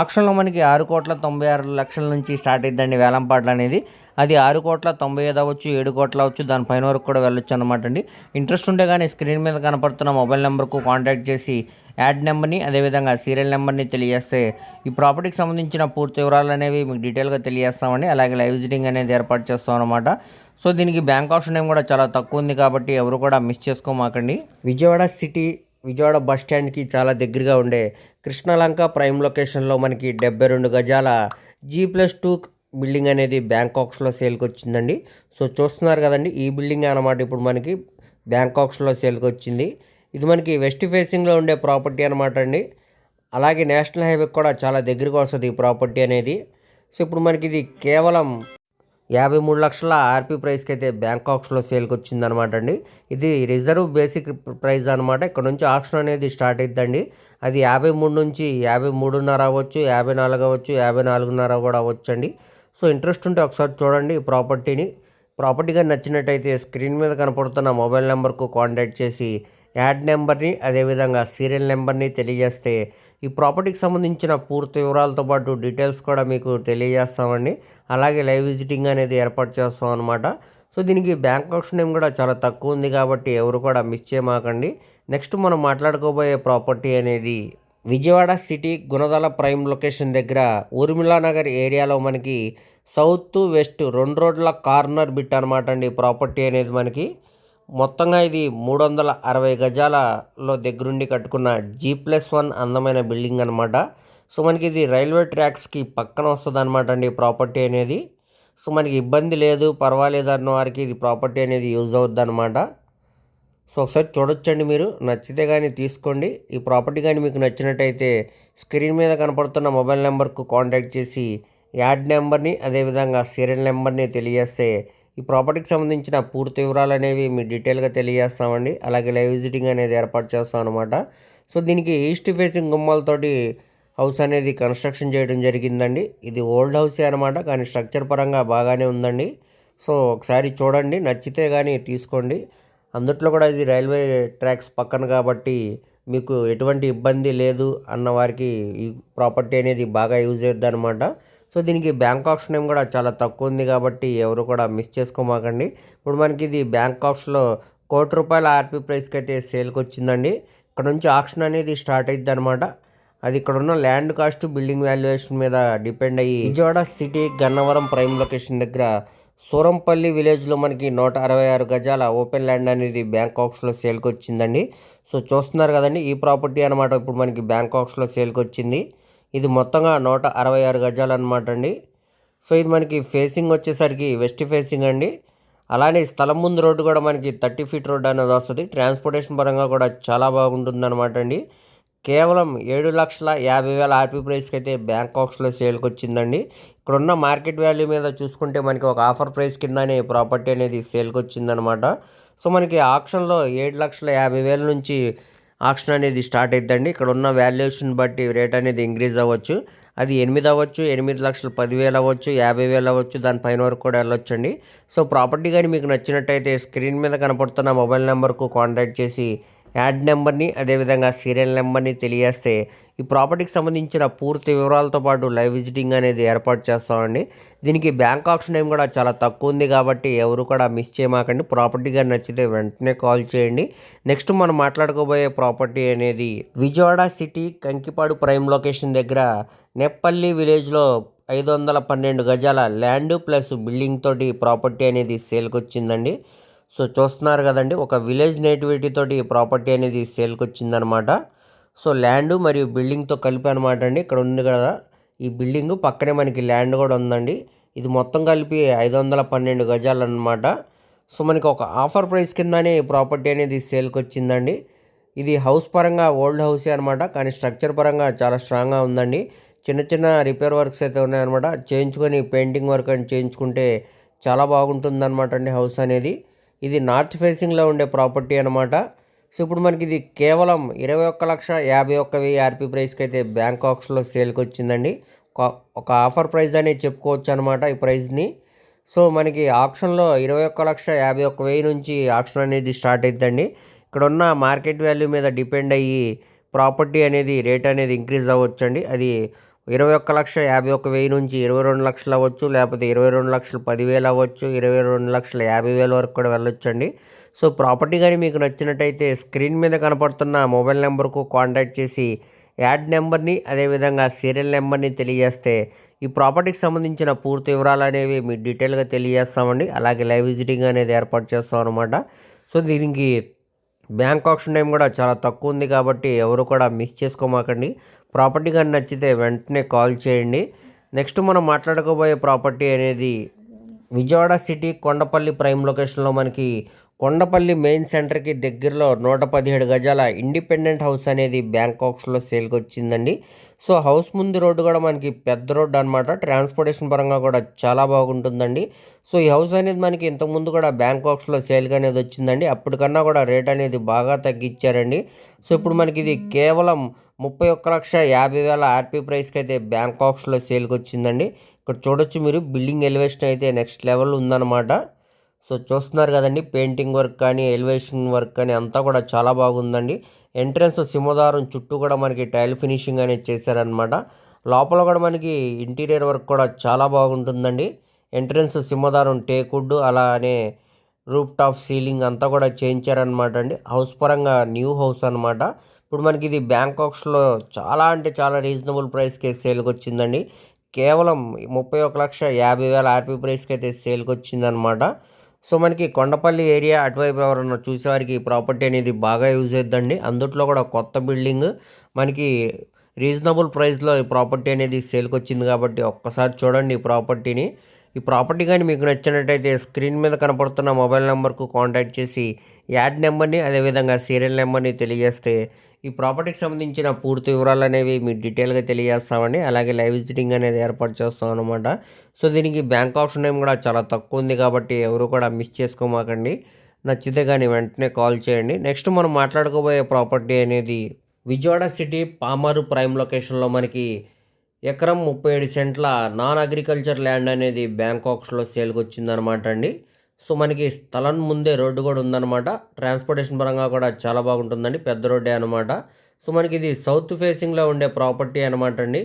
ఆక్షన్లో మనకి ఆరు కోట్ల తొంభై ఆరు లక్షల నుంచి స్టార్ట్ అయిద్దండి వేలంపాట్లు అనేది. అది ఆరు కోట్ల తొంభై ఐదు అవ్వచ్చు ఏడు కోట్ల అవ్వచ్చు దానిపైన వరకు కూడా వెళ్ళొచ్చు అనమాట అండి. ఇంట్రెస్ట్ ఉంటే కానీ స్క్రీన్ మీద కనపడుతున్న మొబైల్ నెంబర్కు కాంటాక్ట్ చేసి యాడ్ నెంబర్ని అదేవిధంగా సీరియల్ నెంబర్ని తెలియజేస్తే ఈ ప్రాపర్టీకి సంబంధించిన పూర్తి వివరాలు అనేవి మీకు డీటెయిల్గా తెలియజేస్తామండి. అలాగే లైవ్ విజిటింగ్ అనేది ఏర్పాటు చేస్తాం అనమాట సో దీనికి బ్యాంక్ ఆప్షన్ ఏం కూడా చాలా తక్కువ ఉంది కాబట్టి ఎవరు కూడా మిస్ చేసుకోమాకండి. విజయవాడ సిటీ విజయవాడ బస్ స్టాండ్కి చాలా దగ్గరగా ఉండే కృష్ణలంక ప్రైమ్ లొకేషన్లో మనకి డెబ్బై రెండు గజాల జీ ప్లస్ టూ బిల్డింగ్ అనేది బ్యాంకాక్స్లో సేల్కి వచ్చిందండి. సో చూస్తున్నారు కదండి ఈ బిల్డింగ్ అనమాట ఇప్పుడు మనకి బ్యాంకాక్స్లో సేల్కి వచ్చింది. ఇది మనకి వెస్ట్ ఫేసింగ్లో ఉండే ప్రాపర్టీ అనమాట అండి. అలాగే నేషనల్ హైవే కూడా చాలా దగ్గరగా వస్తుంది ఈ ప్రాపర్టీ అనేది. సో ఇప్పుడు మనకి ఇది కేవలం యాభై మూడు లక్షల ఆర్పీ ప్రైస్కి అయితే బ్యాంకాక్స్లో సేల్కి వచ్చిందనమాట అండి. ఇది రిజర్వ్ బేసిక్ ప్రైస్ అనమాట ఇక్కడ నుంచి ఆక్షన్ అనేది స్టార్ట్ అవుతుందండి అది యాభై మూడు నుంచి యాభై మూడున్నర అవ్వచ్చు యాభై నాలుగు అవ్వచ్చు యాభై నాలుగున్నర కూడా అవ్వచ్చు అండి సో ఇంట్రెస్ట్ ఉంటే ఒకసారి చూడండి ఈ ప్రాపర్టీని. ప్రాపర్టీగా నచ్చినట్టయితే స్క్రీన్ మీద కనపడుతున్న మొబైల్ నెంబర్కు కాంటాక్ట్ చేసి యాడ్ నెంబర్ని అదేవిధంగా సీరియల్ నెంబర్ని తెలియజేస్తే ఈ ప్రాపర్టీకి సంబంధించిన పూర్తి వివరాలతో పాటు డీటెయిల్స్ కూడా మీకు తెలియజేస్తామండి. అలాగే లైవ్ విజిటింగ్ అనేది ఏర్పాటు చేస్తాం అనమాట సో దీనికి బ్యాంక్ ఆప్షన్ ఏం కూడా చాలా తక్కువ ఉంది కాబట్టి ఎవరు కూడా మిస్ చేయమాకండి. నెక్స్ట్ మనం మాట్లాడుకోబోయే ప్రాపర్టీ అనేది Vijayawada city Gunadala prime location దగ్గర ఊర్మిళా నగర్ ఏరియాలో మనకి సౌత్ వెస్ట్ రెండు రోడ్ల కార్నర్ బిట్ అనమాట అండి ప్రాపర్టీ అనేది మనకి. మొత్తంగా ఇది మూడు వందల అరవై గజాలలో దగ్గరుండి కట్టుకున్న జీ ప్లస్ వన్ అందమైన బిల్డింగ్ అనమాట సో మనకి ఇది రైల్వే ట్రాక్స్కి పక్కన వస్తుంది అనమాట అండి ప్రాపర్టీ అనేది. సో మనకి ఇబ్బంది లేదు పర్వాలేదు అన్న వారికి ఇది ప్రాపర్టీ అనేది యూజ్ అవుద్ది అనమాట సో ఒకసారి చూడొచ్చండి మీరు. నచ్చితే కానీ తీసుకోండి. ఈ ప్రాపర్టీ కానీ మీకు నచ్చినట్టయితే స్క్రీన్ మీద కనపడుతున్న మొబైల్ నెంబర్కు కాంటాక్ట్ చేసి యాడ్ నెంబర్ని అదేవిధంగా సీరియల్ నెంబర్ని తెలియజేస్తే ఈ ప్రాపర్టీకి సంబంధించిన పూర్తి వివరాలు అనేవి మీ డీటెయిల్గా తెలియజేస్తామండి. అలాగే లైవ్ విజిటింగ్ అనేది ఏర్పాటు చేస్తాం అనమాట సో దీనికి ఈస్ట్ ఫేసింగ్ గుమ్మాలతోటి హౌస్ అనేది కన్స్ట్రక్షన్ చేయడం జరిగిందండి. ఇది ఓల్డ్ హౌసే అనమాట కానీ స్ట్రక్చర్ పరంగా బాగానే ఉందండి. సో ఒకసారి చూడండి నచ్చితే కానీ తీసుకోండి. అందుట్లో కూడా ఇది రైల్వే ట్రాక్స్ పక్కన కాబట్టి మీకు ఎటువంటి ఇబ్బంది లేదు అన్న వారికి ఈ ప్రాపర్టీ అనేది బాగా యూజ్ అవుద్ది అనమాట సో దీనికి బ్యాంక్ ఆప్షన్ ఏం కూడా చాలా తక్కువ ఉంది కాబట్టి ఎవరు కూడా మిస్ చేసుకోమాకండి. ఇప్పుడు మనకి ఇది బ్యాంక్ ఆప్షన్లో కోటి రూపాయల ఆర్పీ ప్రైస్కి అయితే సేల్కి వచ్చిందండి ఇక్కడ నుంచి ఆప్షన్ అనేది స్టార్ట్ అయింది అనమాట అది ఇక్కడ ఉన్న ల్యాండ్ కాస్ట్ బిల్డింగ్ వాల్యుయేషన్ మీద డిపెండ్ అయ్యి Vijayawada city Gannavaram prime location దగ్గర సూరంపల్లి విలేజ్లో మనకి నూట అరవై ఆరు గజాల ఓపెన్ ల్యాండ్ అనేది బ్యాంకాక్స్లో సేల్కి వచ్చిందండి సో చూస్తున్నారు కదండి ఈ ప్రాపర్టీ అనమాట ఇప్పుడు మనకి బ్యాంకాక్స్లో సేల్కి వచ్చింది ఇది మొత్తంగా నూట అరవై ఆరు గజాలు అనమాట అండి. సో ఇది మనకి ఫేసింగ్ వచ్చేసరికి వెస్ట్ ఫేసింగ్ అండి. అలానే స్థలం ముందు రోడ్డు కూడా మనకి థర్టీ ఫీట్ రోడ్ అనేది వస్తుంది. ట్రాన్స్పోర్టేషన్ పరంగా కూడా చాలా బాగుంటుంది అనమాట అండి. కేవలం ఏడు లక్షల యాభై వేల ఆర్పీ ప్రైస్కి అయితే బ్యాంకాక్స్లో సేల్కి వచ్చిందండి. ఇక్కడ ఉన్న మార్కెట్ వాల్యూ మీద చూసుకుంటే మనకి ఒక ఆఫర్ ప్రైస్ కిందనే ప్రాపర్టీ అనేది సేల్కి వచ్చిందనమాట సో మనకి ఆప్షన్లో ఏడు లక్షల యాభై వేల నుంచి ఆప్షన్ అనేది స్టార్ట్ అవుతుందండి ఇక్కడ ఉన్న వాల్యుయేషన్ బట్టి రేట్ అనేది ఇంక్రీజ్ అవ్వచ్చు. అది ఎనిమిది అవ్వచ్చు ఎనిమిది లక్షలు పదివేలు అవ్వచ్చు యాభై వేలు అవ్వచ్చు దానిపైన వరకు కూడా వెళ్ళొచ్చండి. సో ప్రాపర్టీ కానీ మీకు నచ్చినట్టయితే స్క్రీన్ మీద కనపడుతున్న మొబైల్ నెంబర్కు కాంటాక్ట్ చేసి యాడ్ నెంబర్ని అదేవిధంగా సీరియల్ నెంబర్ని తెలియజేస్తే ఈ ప్రాపర్టీకి సంబంధించిన పూర్తి వివరాలతో పాటు లైవ్ విజిటింగ్ అనేది ఏర్పాటు చేస్తామండి. దీనికి బ్యాంక్ ఆప్షన్ ఏం కూడా చాలా తక్కువ ఉంది కాబట్టి ఎవరు కూడా మిస్ చేయమాకండి. ప్రాపర్టీ కానీ నచ్చితే వెంటనే కాల్ చేయండి. నెక్స్ట్ మనం మాట్లాడుకోబోయే ప్రాపర్టీ అనేది Vijayawada city Kankipadu prime location దగ్గర నెప్పల్లి విలేజ్లో ఐదు వందల పన్నెండు గజాల ల్యాండ్ ప్లస్ బిల్డింగ్ తోటి ప్రాపర్టీ అనేది సేల్కి వచ్చిందండి సో చూస్తున్నారు కదండి ఒక విలేజ్ నేటివిటీ తోటి ప్రాపర్టీ అనేది సేల్కి వచ్చిందనమాట సో ల్యాండ్ మరియు బిల్డింగ్తో కలిపి అనమాట అండి. ఇక్కడ ఉంది కదా ఈ బిల్డింగ్ పక్కనే మనకి ల్యాండ్ కూడా ఉందండి. ఇది మొత్తం కలిపి ఐదు వందల పన్నెండు గజాలు అనమాట సో మనకి ఒక ఆఫర్ ప్రైస్ కిందనే ఈ ప్రాపర్టీ అనేది సేల్కి వచ్చిందండి. ఇది హౌస్ పరంగా ఓల్డ్ హౌసే అనమాట కానీ స్ట్రక్చర్ పరంగా చాలా స్ట్రాంగ్గా ఉందండి. చిన్న చిన్న రిపేర్ వర్క్స్ అయితే ఉన్నాయన్నమాట. చేయించుకొని పెయింటింగ్ వర్క్ అని చేయించుకుంటే చాలా బాగుంటుందన్నమాట అండి హౌస్ అనేది. ఇది నార్త్ ఫేసింగ్లో ఉండే ప్రాపర్టీ అనమాట సో ఇప్పుడు మనకి ఇది కేవలం ఇరవై ఒక్క లక్ష యాభై ఒక్క వెయ్యి ఆర్పీ ప్రైస్కి అయితే బ్యాంకాక్స్లో సేల్కి వచ్చిందండి ఒక- ఒక ఆఫర్ ప్రైస్ అనేది చెప్పుకోవచ్చు అనమాట ఈ ప్రైస్ని. సో మనకి ఆప్షన్లో ఇరవై ఒక్క లక్ష యాభై ఒక్క వెయ్యి నుంచి ఆప్షన్ అనేది స్టార్ట్ అవుతుందండి ఇక్కడ ఉన్న మార్కెట్ వాల్యూ మీద డిపెండ్ అయ్యి ప్రాపర్టీ అనేది రేట్ అనేది ఇంక్రీజ్ అవ్వచ్చండి. అది ఇరవై ఒక్క లక్ష యాభై ఒక్క వెయ్యి నుంచి ఇరవై రెండు లక్షలు అవ్వచ్చు లేకపోతే ఇరవై రెండు లక్షలు పదివేలు అవ్వచ్చు ఇరవై రెండు లక్షల యాభై వేల వరకు కూడా వెళ్ళొచ్చండి. సో ప్రాపర్టీ కానీ మీకు నచ్చినట్టయితే స్క్రీన్ మీద కనపడుతున్న మొబైల్ నెంబర్కు కాంటాక్ట్ చేసి యాడ్ నెంబర్ని అదేవిధంగా సీరియల్ నెంబర్ని తెలియజేస్తే ఈ ప్రాపర్టీకి సంబంధించిన పూర్తి వివరాలు అనేవి మీ డీటెయిల్గా తెలియజేస్తామండి. అలాగే లైవ్ విజిటింగ్ అనేది ఏర్పాటు చేస్తాం అనమాట సో దీనికి బ్యాంక్ ఆప్షన్ టైం కూడా చాలా తక్కువ ఉంది కాబట్టి ఎవరు కూడా మిస్ చేసుకోమాకండి. ప్రాపర్టీ కానీ నచ్చితే వెంటనే కాల్ చేయండి. నెక్స్ట్ మనం మాట్లాడుకోబోయే ప్రాపర్టీ అనేది విజయవాడ సిటీ కొండపల్లి ప్రైమ్ లొకేషన్లో మనకి కొండపల్లి మెయిన్ సెంటర్కి దగ్గరలో నూట పదిహేడు గజాల ఇండిపెండెంట్ హౌస్ అనేది బ్యాంకాక్స్లో సేల్కి వచ్చిందండి సో హౌస్ ముందు రోడ్డు కూడా మనకి పెద్ద రోడ్డు అనమాట ట్రాన్స్పోర్టేషన్ పరంగా కూడా చాలా బాగుంటుందండి. సో ఈ హౌస్ అనేది మనకి ఇంతకుముందు కూడా బ్యాంకాక్స్లో సేల్కి అనేది వచ్చిందండి. అప్పటికన్నా కూడా రేట్ అనేది బాగా తగ్గించారండి సో ఇప్పుడు మనకి ఇది కేవలం ముప్పై ఒక్క లక్ష యాభై వేల ఆర్పీ ప్రైస్కి అయితే బ్యాంకాక్స్లో సేల్కి వచ్చిందండి ఇక్కడ చూడొచ్చు మీరు బిల్డింగ్ ఎలివేషన్ అయితే నెక్స్ట్ లెవెల్ ఉందన్నమాట. సో చూస్తున్నారు కదండి పెయింటింగ్ వర్క్ కానీ ఎలివేషన్ వర్క్ కానీ అంతా కూడా చాలా బాగుందండి. ఎంట్రన్స్ సింహదారం చుట్టూ కూడా మనకి టైల్ ఫినిషింగ్ అనేది చేశారనమాట లోపల కూడా మనకి ఇంటీరియర్ వర్క్ కూడా చాలా బాగుంటుందండి. ఎంట్రన్స్ సింహదారం టేకుడ్ అలానే రూప్ టాప్ సీలింగ్ అంతా కూడా చేయించారనమాట అండి. హౌస్ పరంగా న్యూ హౌస్ అనమాట ఇప్పుడు మనకి ఇది బ్యాంకాక్స్లో చాలా అంటే చాలా రీజనబుల్ ప్రైస్కి సేల్కి వచ్చిందండి. కేవలం ముప్పై ఒక లక్ష యాభై వేల ఆర్పీ ప్రైస్కి అయితే సేల్కి వచ్చిందనమాట సో మనకి కొండపల్లి ఏరియా అటువైపు ఎవరన్నా చూసేవారికి ఈ ప్రాపర్టీ అనేది బాగా యూజ్ అవుతుందండి అందుట్లో కూడా కొత్త బిల్డింగ్ మనకి రీజనబుల్ ప్రైస్లో ఈ ప్రాపర్టీ అనేది సేల్కి వచ్చింది కాబట్టి ఒక్కసారి చూడండి ఈ ప్రాపర్టీని. ఈ ప్రాపర్టీ కానీ మీకు నచ్చినట్టయితే స్క్రీన్ మీద కనపడుతున్న మొబైల్ నెంబర్కు కాంటాక్ట్ చేసి యాడ్ నెంబర్ని అదేవిధంగా సీరియల్ నెంబర్ని తెలియజేస్తే ఈ ప్రాపర్టీకి సంబంధించిన పూర్తి వివరాలు అనేవి మీ డీటెయిల్గా తెలియజేస్తామండి. అలాగే లైవ్ విజిటింగ్ అనేది ఏర్పాటు చేస్తాం అనమాట సో దీనికి బ్యాంక్ ఆప్షన్ టైం కూడా చాలా తక్కువ ఉంది కాబట్టి ఎవరు కూడా మిస్ చేసుకోమాకండి. నచ్చితే కానీ వెంటనే కాల్ చేయండి. నెక్స్ట్ మనం మాట్లాడుకోబోయే ప్రాపర్టీ అనేది విజయవాడ సిటీ పామారు ప్రైమ్ లొకేషన్లో మనకి ఎకరం ముప్పై ఏడు సెంట్ల నాన్ అగ్రికల్చర్ ల్యాండ్ అనేది బ్యాంకాక్స్లో సేల్కి వచ్చిందనమాట అండి. సో మనకి స్థలం ముందే రోడ్డు కూడా ఉందన్నమాట. ట్రాన్స్పోర్టేషన్ పరంగా కూడా చాలా బాగుంటుందండి. పెద్ద రోడ్డే అనమాట సో మనకి ఇది సౌత్ ఫేసింగ్లో ఉండే ప్రాపర్టీ అనమాట అండి.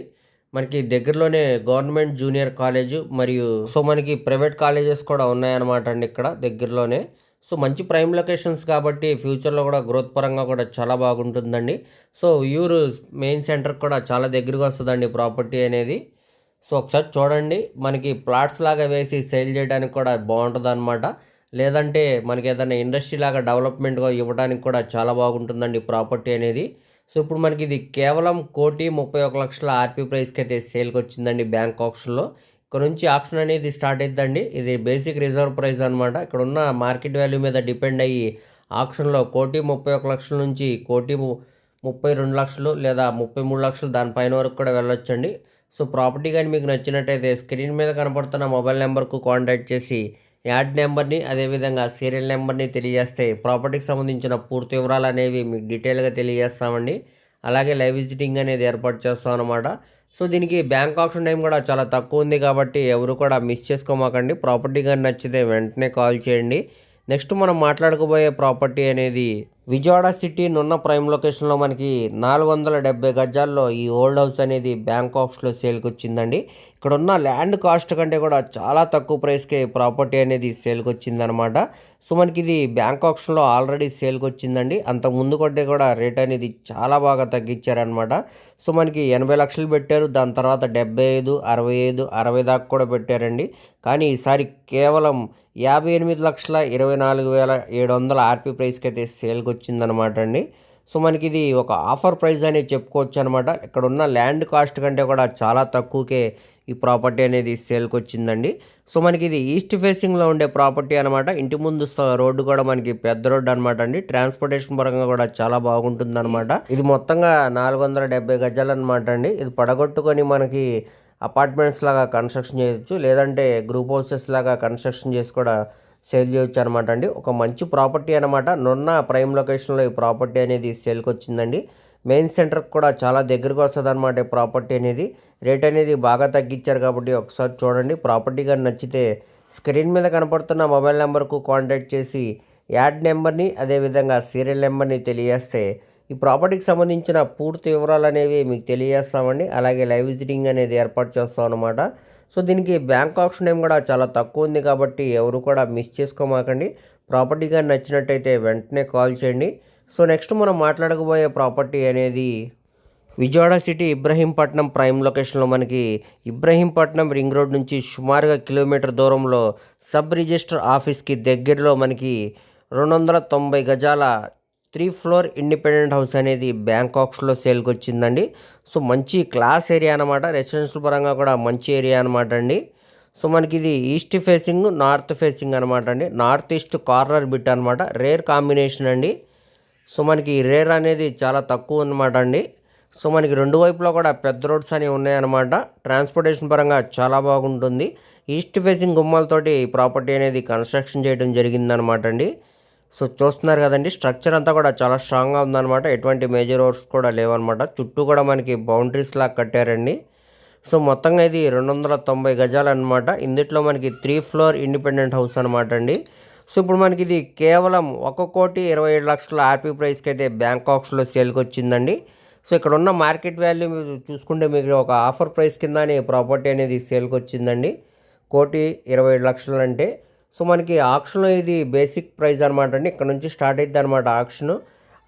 మనకి దగ్గరలోనే గవర్నమెంట్ జూనియర్ కాలేజ్ మరియు సో మనకి ప్రైవేట్ కాలేజెస్ కూడా ఉన్నాయన్నమాట అండి ఇక్కడ దగ్గరలోనే. సో మంచి ప్రైమ్ లొకేషన్స్ కాబట్టి ఫ్యూచర్లో కూడా గ్రోత్ పరంగా కూడా చాలా బాగుంటుందండి. సో యూరు మెయిన్ సెంటర్ కూడా చాలా దగ్గరగా వస్తుందండి ప్రాపర్టీ అనేది. సో ఒకసారి చూడండి. మనకి ప్లాట్స్ లాగా వేసి సేల్ చేయడానికి కూడా బాగుంటుంది అనమాట లేదంటే మనకి ఏదైనా ఇండస్ట్రీ లాగా డెవలప్మెంట్గా ఇవ్వడానికి కూడా చాలా బాగుంటుందండి ప్రాపర్టీ అనేది. సో ఇప్పుడు మనకి ఇది కేవలం కోటి ముప్పై ఒక లక్షల ఆర్పీ ప్రైస్కి అయితే సేల్కి వచ్చిందండి బ్యాంక్ ఆప్షన్లో. ఇక్కడ నుంచి ఆప్షన్ అనేది స్టార్ట్ అవుతుందండి ఇది బేసిక్ రిజర్వ్ ప్రైస్ అనమాట ఇక్కడ ఉన్న మార్కెట్ వాల్యూ మీద డిపెండ్ అయ్యి ఆప్షన్లో కోటి ముప్పై ఒక లక్షల నుంచి కోటి ము- ముప్పై రెండు లక్షలు లేదా ముప్పై మూడు లక్షలు దానిపైన వరకు కూడా వెళ్ళొచ్చండి. సో ప్రాపర్టీ కానీ మీకు నచ్చినట్టయితే స్క్రీన్ మీద కనపడుతున్న మొబైల్ నెంబర్కు కాంటాక్ట్ చేసి యాడ్ నెంబర్ని అదేవిధంగా సీరియల్ నెంబర్ని తెలియజేస్తే ప్రాపర్టీకి సంబంధించిన పూర్తి వివరాలు అనేవి మీకు డీటెయిల్గా తెలియజేస్తామండి. అలాగే లైవ్ విజిటింగ్ అనేది ఏర్పాటు చేస్తాం అనమాట సో దీనికి బ్యాంక్ ఆప్షన్ టైం కూడా చాలా తక్కువ ఉంది కాబట్టి ఎవరు కూడా మిస్ చేసుకోమాకండి. ప్రాపర్టీ కానీ నచ్చితే వెంటనే కాల్ చేయండి. నెక్స్ట్ మనం మాట్లాడుకోబోయే ప్రాపర్టీ అనేది విజయవాడ సిటీ నున్న ప్రైమ్ లొకేషన్లో మనకి నాలుగు వందల డెబ్బై గజాల్లో ఈ ఓల్డ్ హౌస్ అనేది బ్యాంకాక్స్లో సేల్కి వచ్చిందండి. ఇక్కడ ఉన్న ల్యాండ్ కాస్ట్ కంటే కూడా చాలా తక్కువ ప్రైస్కే ప్రాపర్టీ అనేది సేల్కి వచ్చిందనమాట. సో మనకి ఇది బ్యాంక్ ఆప్షన్లో ఆల్రెడీ సేల్కి వచ్చిందండి. అంత ముందు కొట్టే కూడా రేట్ అనేది చాలా బాగా తగ్గించారనమాట. సో మనకి ఎనభై లక్షలు పెట్టారు. దాని తర్వాత డెబ్బై ఐదు అరవై ఐదు అరవై దాకా కూడా పెట్టారండి. కానీ ఈసారి కేవలం యాభై ఎనిమిది లక్షల ఇరవై నాలుగు వేల ఏడు వందల ఆర్పీ ప్రైస్కి అయితే సేల్కి వచ్చిందనమాట అండి. సో మనకి ఇది ఒక ఆఫర్ ప్రైస్ అనేది చెప్పుకోవచ్చు అనమాట ఇక్కడ ఉన్న ల్యాండ్ కాస్ట్ కంటే కూడా చాలా తక్కువకే ఈ ప్రాపర్టీ అనేది సేల్కి వచ్చిందండి సో మనకి ఇది ఈస్ట్ ఫేసింగ్లో ఉండే ప్రాపర్టీ అనమాట ఇంటి ముందు రోడ్డు కూడా మనకి పెద్ద రోడ్డు అనమాట అండి. ట్రాన్స్పోర్టేషన్ పరంగా కూడా చాలా బాగుంటుంది అనమాట ఇది మొత్తంగా నాలుగు వందల డెబ్బై గజాలు అనమాట అండి. ఇది పడగొట్టుకొని మనకి అపార్ట్మెంట్స్ లాగా కన్స్ట్రక్షన్ చేయొచ్చు లేదంటే గ్రూప్ హౌసెస్ లాగా కన్స్ట్రక్షన్ చేసి కూడా సేల్ చేయొచ్చు అనమాట అండి. ఒక మంచి ప్రాపర్టీ అనమాట నున్న ప్రైమ్ లొకేషన్లో ఈ ప్రాపర్టీ అనేది సేల్కి వచ్చిందండి. మెయిన్ సెంటర్కి కూడా చాలా దగ్గరకు వస్తుంది అనమాట ఈ ప్రాపర్టీ అనేది. రేట్ అనేది బాగా తగ్గించారు కాబట్టి ఒకసారి చూడండి. ప్రాపర్టీ కానీ నచ్చితే స్క్రీన్ మీద కనపడుతున్న మొబైల్ నెంబర్కు కాంటాక్ట్ చేసి యాడ్ నెంబర్ని అదేవిధంగా సీరియల్ నెంబర్ని తెలియజేస్తే ఈ ప్రాపర్టీకి సంబంధించిన పూర్తి వివరాలు అనేవి మీకు తెలియజేస్తామండి. అలాగే లైవ్ విజిటింగ్ అనేది ఏర్పాటు చేస్తాం అనమాట సో దీనికి బ్యాంక్ ఆప్షన్ ఏం కూడా చాలా తక్కువ ఉంది కాబట్టి ఎవరు కూడా మిస్ చేసుకోమాకండి. ప్రాపర్టీ కానీ నచ్చినట్టయితే వెంటనే కాల్ చేయండి. సో నెక్స్ట్ మనం మాట్లాడకపోయే ప్రాపర్టీ అనేది విజయవాడ సిటీ ఇబ్రహీంపట్నం ప్రైమ్ లొకేషన్లో మనకి ఇబ్రహీంపట్నం రింగ్ రోడ్ నుంచి సుమారుగా కిలోమీటర్ దూరంలో సబ్ రిజిస్టర్ ఆఫీస్కి దగ్గరలో మనకి రెండు వందల తొంభై గజాల త్రీ ఫ్లోర్ ఇండిపెండెంట్ హౌస్ అనేది బ్యాంకాక్స్లో సేల్కి వచ్చిందండి సో మంచి క్లాస్ ఏరియా అనమాట రెసిడెన్షియల్ పరంగా కూడా మంచి ఏరియా అనమాట అండి. సో మనకి ఇది ఈస్ట్ ఫేసింగ్ నార్త్ ఫేసింగ్ అనమాట అండి. నార్త్ ఈస్ట్ కార్నర్ బిట్ అనమాట రేర్ కాంబినేషన్ అండి. సో మనకి రేర్ అనేది చాలా తక్కువ అనమాట అండి. సో మనకి రెండు వైపులా కూడా పెద్ద రోడ్స్ అనేవి ఉన్నాయన్నమాట ట్రాన్స్పోర్టేషన్ పరంగా చాలా బాగుంటుంది. ఈస్ట్ ఫేసింగ్ గుమ్మాలతోటి ప్రాపర్టీ అనేది కన్స్ట్రక్షన్ చేయడం జరిగిందనమాట అండి. సో చూస్తున్నారు కదండి స్ట్రక్చర్ అంతా కూడా చాలా స్ట్రాంగ్గా ఉందన్నమాట. ఎటువంటి మేజర్ వర్క్స్ కూడా లేవన్నమాట. చుట్టూ కూడా మనకి బౌండరీస్ లాగా కట్టారండి. సో మొత్తంగా ఇది రెండు వందల తొంభై గజాలు అనమాట ఇందుట్లో మనకి త్రీ ఫ్లోర్ ఇండిపెండెంట్ హౌస్ అనమాట అండి. సో ఇప్పుడు మనకి ఇది కేవలం ఒక కోటి ఇరవై ఏడు లక్షల ఆర్పీ ప్రైస్కి అయితే బ్యాంకాక్స్లో సేల్కి వచ్చిందండి. సో ఇక్కడ ఉన్న మార్కెట్ వాల్యూ మీరు చూసుకుంటే మీకు ఒక ఆఫర్ ప్రైస్ కింద ప్రాపర్టీ అనేది సేల్కి వచ్చిందండి. కోటి ఇరవై ఏడు లక్షలు అంటే సో మనకి ఆక్షన్లో ఇది బేసిక్ ప్రైజ్ అనమాట అండి. ఇక్కడ నుంచి స్టార్ట్ అవుతుంది అనమాట ఆక్షన్.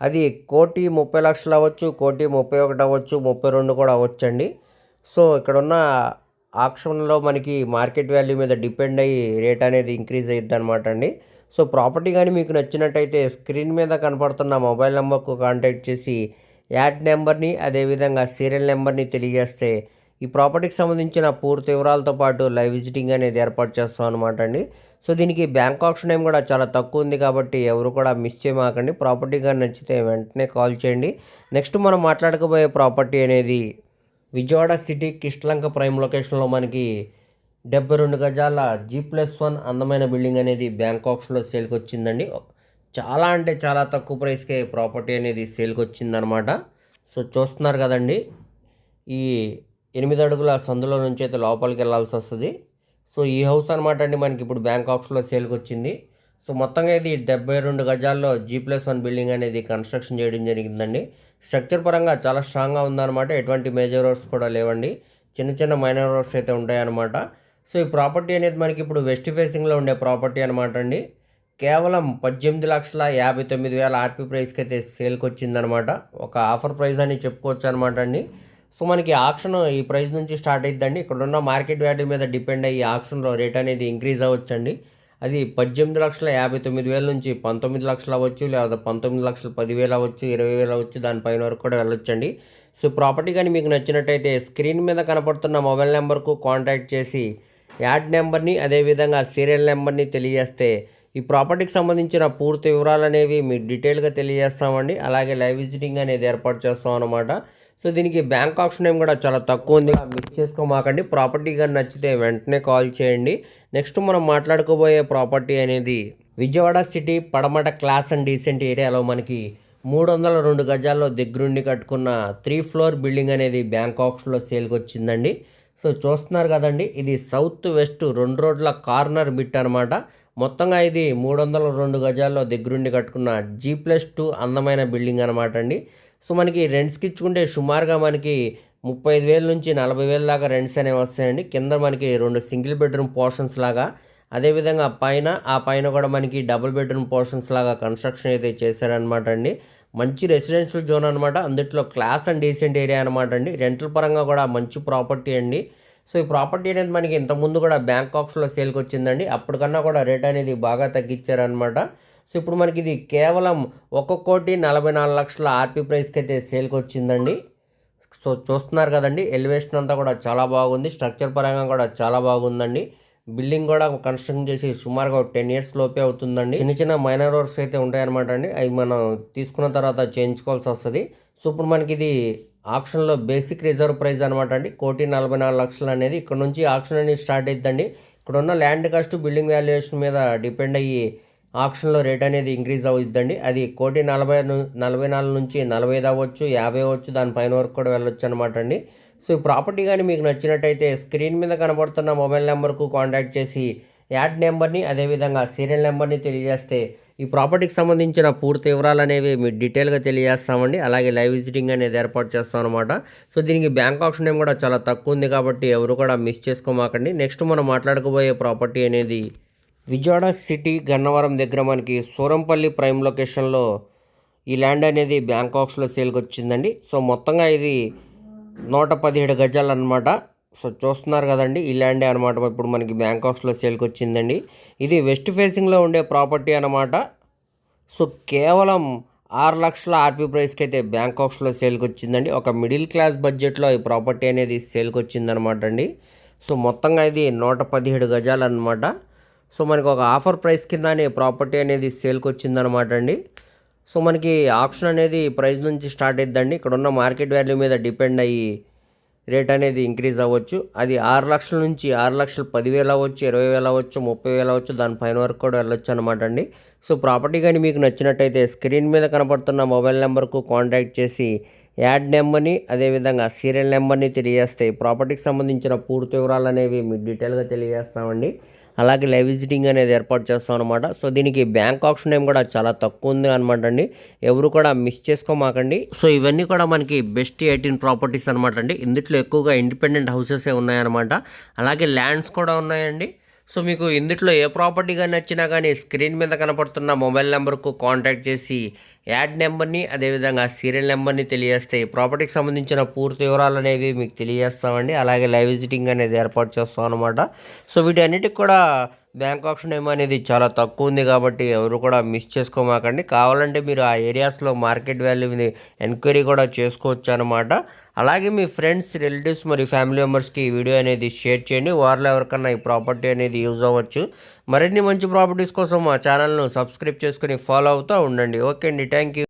అది కోటి ముప్పై లక్షలు అవ్వచ్చు కోటి ముప్పై ఒకటి అవ్వచ్చు ముప్పై రెండు కూడా అవ్వచ్చు అండి. సో ఇక్కడ ఉన్న ఆక్షన్లో మనకి మార్కెట్ వాల్యూ మీద డిపెండ్ అయ్యి రేట్ అనేది ఇంక్రీజ్ అయ్యిద్ది అనమాట అండి. సో ప్రాపర్టీ కానీ మీకు నచ్చినట్టయితే స్క్రీన్ మీద కనపడుతున్న మొబైల్ నెంబర్కు కాంటాక్ట్ చేసి యాడ్ నెంబర్ని అదేవిధంగా సీరియల్ నెంబర్ని తెలియజేస్తే ఈ ప్రాపర్టీకి సంబంధించిన పూర్తి వివరాలతో పాటు లైవ్ విజిటింగ్ అనేది ఏర్పాటు చేస్తాం అనమాట అండి. సో దీనికి బ్యాంక్ ఆప్షన్ ఏం కూడా చాలా తక్కువ ఉంది కాబట్టి ఎవరు కూడా మిస్ చేయమాకండి. ప్రాపర్టీ కానీ నచ్చితే వెంటనే కాల్ చేయండి. నెక్స్ట్ మనం మాట్లాడకపోయే ప్రాపర్టీ అనేది విజయవాడ సిటీ కిష్లంక ప్రైమ్ లొకేషన్లో మనకి డెబ్బై రెండు గజాల జీ ప్లస్ వన్ అందమైన బిల్డింగ్ అనేది బ్యాంకాక్స్లో సేల్కి వచ్చిందండి. చాలా అంటే చాలా తక్కువ ప్రైస్కే ప్రాపర్టీ అనేది సేల్కి వచ్చిందనమాట. సో చూస్తున్నారు కదండి. ఈ ఎనిమిది అడుగుల సందులో నుంచి అయితే లోపలికి వెళ్ళాల్సి వస్తుంది. సో ఈ హౌస్ అనమాట అండి మనకి ఇప్పుడు బ్యాంకాక్స్లో సేల్కి వచ్చింది సో మొత్తంగా ఇది డెబ్బై రెండు గజాల్లో జీ ప్లస్ వన్ బిల్డింగ్ అనేది కన్స్ట్రక్షన్ చేయడం జరిగిందండి. స్ట్రక్చర్ పరంగా చాలా స్ట్రాంగ్గా ఉందన్నమాట. ఎటువంటి మేజర్ రోడ్స్ కూడా లేవండి. చిన్న చిన్న మైనర్ రోడ్స్ అయితే ఉంటాయన్నమాట. సో ఈ ప్రాపర్టీ అనేది మనకి ఇప్పుడు వెస్ట్ ఫేసింగ్లో ఉండే ప్రాపర్టీ అనమాట అండి. కేవలం పద్దెనిమిది లక్షల యాభై తొమ్మిది వేల ఆర్పీ ప్రైస్కి అయితే సేల్కి వచ్చిందనమాట ఒక ఆఫర్ ప్రైస్ అని చెప్పుకోవచ్చు అనమాట అండి. సో మనకి ఆక్షన్ ఈ ప్రైస్ నుంచి స్టార్ట్ అయిద్దండి. ఇక్కడ ఉన్న మార్కెట్ వాల్యూ మీద డిపెండ్ అయ్యి ఆక్షన్లో రేట్ అనేది ఇంక్రీజ్ అవ్వచ్చండి. అది పద్దెనిమిది లక్షల యాభై తొమ్మిది వేల నుంచి పంతొమ్మిది లక్షలు అవ్వచ్చు లేదా పంతొమ్మిది లక్షల పదివేలు అవ్వచ్చు ఇరవై వేలు అవ్వచ్చు దానిపైన వరకు కూడా వెళ్ళొచ్చండి. సో ప్రాపర్టీ కానీ మీకు నచ్చినట్టయితే స్క్రీన్ మీద కనపడుతున్న మొబైల్ నెంబర్కు కాంటాక్ట్ చేసి యాడ్ నెంబర్ని అదేవిధంగా సీరియల్ నెంబర్ని తెలియజేస్తే ఈ ప్రాపర్టీకి సంబంధించిన పూర్తి వివరాలు అనేవి మీకు డీటెయిల్గా తెలియజేస్తామండి. అలాగే లైవ్ విజిటింగ్ అనేది ఏర్పాటు చేస్తాం అన్నమాట. సో దీనికి బ్యాంక్ ఆప్షన్ ఏం కూడా చాలా తక్కువ ఉంది. మిస్ చేసుకోమాకండి. ప్రాపర్టీ కానీ నచ్చితే వెంటనే కాల్ చేయండి. నెక్స్ట్ మనం మాట్లాడుకోబోయే ప్రాపర్టీ అనేది Vijayawada city Patamata class and decent ఏరియాలో మనకి మూడు వందల రెండు గజాల్లో దగ్గరుండి కట్టుకున్న త్రీ ఫ్లోర్ బిల్డింగ్ అనేది బ్యాంకాక్స్లో సేల్కి వచ్చిందండి సో చూస్తున్నారు కదండి ఇది సౌత్ వెస్ట్ రెండు రోడ్ల కార్నర్ బిట్ అనమాట మొత్తంగా ఇది మూడు వందల రెండు గజాల్లో దగ్గరుండి కట్టుకున్న జీ ప్లస్ టూ అందమైన బిల్డింగ్ అనమాట అండి. సో మనకి రెంట్స్కి ఇచ్చుకుంటే సుమారుగా మనకి ముప్పై ఐదు వేల నుంచి నలభై వేల దాకా రెంట్స్ అనేవి వస్తాయండి. కింద మనకి రెండు సింగిల్ బెడ్రూమ్ పోర్షన్స్ లాగా. అదేవిధంగా పైన ఆ పైన కూడా మనకి డబుల్ బెడ్రూమ్ పోర్షన్స్ లాగా కన్స్ట్రక్షన్ అయితే చేశారనమాట అండి. మంచి రెసిడెన్షియల్ జోన్ అనమాట అందుట్లో క్లాస్ అండ్ డీసెంట్ ఏరియా అనమాట అండి. రెంట్ల పరంగా కూడా మంచి ప్రాపర్టీ అండి. సో ఈ ప్రాపర్టీ అనేది మనకి ఇంతకుముందు కూడా బ్యాంకాక్స్లో సేల్కి వచ్చిందండి. అప్పటికన్నా కూడా రేట్ అనేది బాగా తగ్గించారనమాట సో ఇప్పుడు మనకి ఇది కేవలం ఒక కోటి నలభై నాలుగు లక్షల ఆర్పీ ప్రైస్కి అయితే సేల్కి వచ్చిందండి సో చూస్తున్నారు కదండి ఎలివేషన్ అంతా కూడా చాలా బాగుంది స్ట్రక్చర్ పరంగా కూడా చాలా బాగుందండి. బిల్డింగ్ కూడా కన్స్ట్రక్షన్ చేసి సుమారుగా టెన్ ఇయర్స్ లోపే అవుతుందండి. చిన్న చిన్న మైనర్ వర్క్స్ అయితే ఉంటాయన్నమాట అండి. అవి మనం తీసుకున్న తర్వాత చేయించుకోవాల్సి వస్తుంది. సో ఇప్పుడు మనకి ఇది ఆప్షన్లో బేసిక్ రిజర్వ్ ప్రైస్ అనమాట అండి. కోటి నలభై నాలుగు లక్షలు అనేది ఇక్కడ నుంచి ఆప్షన్ అనేది స్టార్ట్ అవుతుందండి ఇక్కడ ఉన్న ల్యాండ్ కాస్ట్ బిల్డింగ్ వాల్యుయేషన్ మీద డిపెండ్ అయ్యి ఆప్షన్లో రేట్ అనేది ఇంక్రీజ్ అవుతుందండి అది కోటి నలభై నలభై నాలుగు నుంచి నలభై ఐదు అవ్వచ్చు యాభై అవ్వచ్చు దాని పైన వరకు కూడా వెళ్ళొచ్చు అనమాట అండి. సో ఈ ప్రాపర్టీ కానీ మీకు నచ్చినట్టయితే స్క్రీన్ మీద కనబడుతున్న మొబైల్ నెంబర్కు కాంటాక్ట్ చేసి యాడ్ నెంబర్ని అదేవిధంగా సీరియల్ నెంబర్ని తెలియజేస్తే ఈ ప్రాపర్టీకి సంబంధించిన పూర్తి వివరాలు అనేవి మీరు డీటెయిల్గా తెలియజేస్తామండి. అలాగే లైవ్ విజిటింగ్ అనేది ఏర్పాటు చేస్తాం అనమాట సో దీనికి బ్యాంక్ ఆప్షన్ ఏం కూడా చాలా తక్కువ ఉంది కాబట్టి ఎవరు కూడా మిస్ చేసుకోమాకండి. నెక్స్ట్ మనం మాట్లాడుకోబోయే ప్రాపర్టీ అనేది విజయవాడ సిటీ గన్నవరం దగ్గర మనకి సూరంపల్లి ప్రైమ్ లొకేషన్లో ఈ ల్యాండ్ అనేది బ్యాంకాక్స్లో సేల్కి వచ్చిందండి సో మొత్తంగా ఇది నూట పదిహేడు గజాలు అనమాట సో చూస్తున్నారు కదండి ఈ ల్యాండే అనమాట ఇప్పుడు మనకి బ్యాంకాక్స్లో సేల్కి వచ్చిందండి ఇది వెస్ట్ ఫేసింగ్లో ఉండే ప్రాపర్టీ అనమాట సో కేవలం ఆరు లక్షల ఆర్పీ ప్రైస్కి అయితే బ్యాంకాక్స్లో సేల్కి వచ్చిందండి ఒక మిడిల్ క్లాస్ బడ్జెట్లో ఈ ప్రాపర్టీ అనేది సేల్కి వచ్చిందనమాట అండి. సో మొత్తంగా ఇది నూట పదిహేడు గజాలు అనమాట సో మనకి ఒక ఆఫర్ ప్రైస్ కిందనే ప్రాపర్టీ అనేది సేల్కి వచ్చిందనమాట అండి. సో మనకి ఆప్షన్ అనేది ప్రైస్ నుంచి స్టార్ట్ అయిద్దండి. ఇక్కడ ఉన్న మార్కెట్ వాల్యూ మీద డిపెండ్ అయ్యి రేట్ అనేది ఇంక్రీజ్ అవ్వచ్చు. అది ఆరు లక్షల నుంచి ఆరు లక్షలు పదివేలు అవ్వచ్చు ఇరవై వేలు అవ్వచ్చు ముప్పై వేలు అవ్వచ్చు దాని పైన వరకు కూడా వెళ్ళొచ్చు అనమాట అండి. సో ప్రాపర్టీ కానీ మీకు నచ్చినట్టయితే స్క్రీన్ మీద కనపడుతున్న మొబైల్ నెంబర్కు కాంటాక్ట్ చేసి యాడ్ నెంబర్ని అదేవిధంగా సీరియల్ నెంబర్ని తెలియజేస్తాయి ప్రాపర్టీకి సంబంధించిన పూర్తి వివరాలు అనేవి మీకు డీటెయిల్గా తెలియజేస్తామండి. అలాగే లైవ్ విజిటింగ్ అనేది ఏర్పాటు చేస్తాం అనమాట సో దీనికి బ్యాంక్ ఆప్షన్ ఏం కూడా చాలా తక్కువ ఉంది అనమాట అండి. ఎవరు కూడా మిస్ చేసుకోమాకండి. సో ఇవన్నీ కూడా మనకి బెస్ట్ ఎయిటీన్ ప్రాపర్టీస్ అనమాట అండి. ఇందులో ఎక్కువగా ఇండిపెండెంట్ హౌసెస్ ఉన్నాయన్నమాట. అలాగే ల్యాండ్స్ కూడా ఉన్నాయండి. సో మీకు ఇందుట్లో ఏ ప్రాపర్టీ కానీ నచ్చినా కానీ స్క్రీన్ మీద కనపడుతున్న మొబైల్ నెంబర్కు కాంటాక్ట్ చేసి యాడ్ నెంబర్ని అదేవిధంగా సీరియల్ నెంబర్ని తెలియజేస్తే ప్రాపర్టీకి సంబంధించిన పూర్తి వివరాలు అనేవి మీకు తెలియజేస్తామండి. అలాగే లైవ్ విజిటింగ్ అనేది ఏర్పాటు చేస్తాం అనమాట సో వీటన్నిటికి కూడా బ్యాంక్ ఆప్షన్ ఏమో అనేది చాలా తక్కువ ఉంది కాబట్టి ఎవరు కూడా మిస్ చేసుకోమాకండి. కావాలంటే మీరు ఆ ఏరియాస్లో మార్కెట్ వాల్యూని ఎంక్వైరీ కూడా చేసుకోవచ్చు అనమాట అలాగే మీ ఫ్రెండ్స్ రిలేటివ్స్ మరియు ఫ్యామిలీ మెంబర్స్కి ఈ వీడియో అనేది షేర్ చేయండి. వారిలో ఎవరికన్నా ఈ ప్రాపర్టీ అనేది యూజ్ అవ్వచ్చు. మరిన్ని మంచి ప్రాపర్టీస్ కోసం మా ఛానల్ను సబ్స్క్రైబ్ చేసుకుని ఫాలో అవుతూ ఉండండి. ఓకే అండి. Thank you